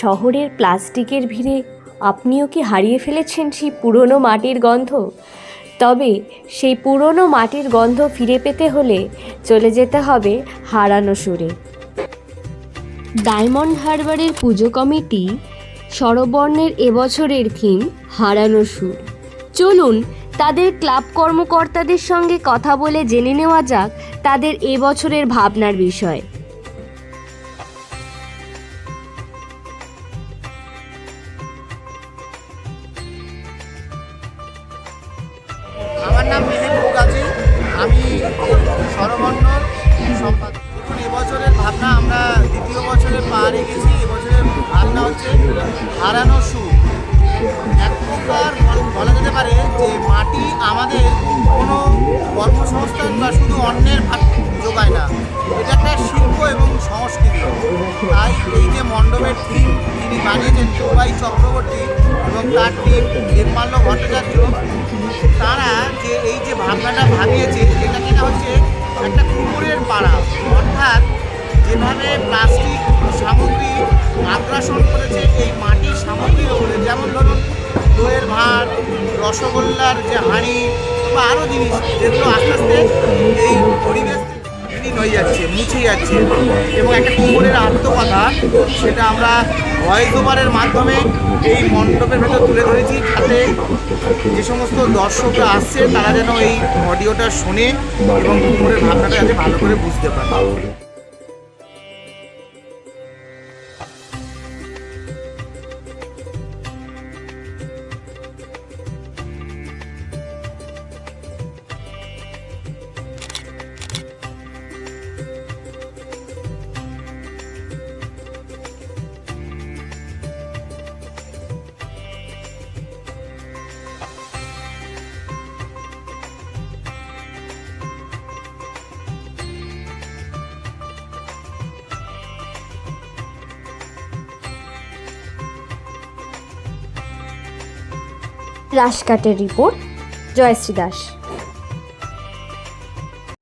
শহরের প্লাস্টিকের ভিড়ে আপনিও কি হারিয়ে ফেলেছেন সেই পুরনো মাটির গন্ধ? তবে সেই পুরনো মাটির গন্ধ ফিরে পেতে হলে চলে যেতে হবে হারানো সুরে। ডায়মন্ড হারবারের পুজো কমিটি স্বরবর্ণের এবছরের থিম হারানো সুর। চলুন তাদের ক্লাব কর্মকর্তাদের সঙ্গে কথা বলে জেনে নেওয়া যাক তাদের এবছরের ভাবনার বিষয়। স্বরবর্ণর সম্পাদক এবছরের ভাবনা আমরা দ্বিতীয় বছরে পা রেখেছি, এবছরের ভাবনা হচ্ছে হারানো সুর এক প্রকার বলা যেতে পারে যে মাটি আমাদের কোনো কর্মসংস্থান বা শুধু অন্যের ভাত যোগায় না, এটা একটা শিল্প এবং সংস্কৃতি। তাই এই যে মণ্ডপের থিম তিনি বানিয়েছেন জুবাই চক্রবর্তী যে এই যে ভাবনাটা ভাবিয়েছে যেটা হচ্ছে একটা কুকুরের পাড়া? অর্থাৎ যেভাবে প্লাস্টিক সামগ্রী আগ্রাসন করেছে, এই মাটির সামগ্রীর ওপরে যেমন ধরুন দইয়ের ভাত, রসগোল্লার যে হাঁড়ি বা আরও জিনিস, যেগুলো আস্তে আস্তে এই পরিবেশ হয়ে যাচ্ছে, মুছে যাচ্ছে। এবং একটা কুকুরের আত্মকথা, সেটা আমরা ভয়েস ওভারের মাধ্যমে এই মণ্ডপের ভেতর তুলে ধরেছি যাতে যে সমস্ত দর্শকরা আসছে, তারা যেন এই অডিওটা শোনে এবং কুকুরের ভাবনাটা যাতে ভালো করে বুঝতে পারে। রাশকাটের রিপোর্ট জয়শ্রী দাস।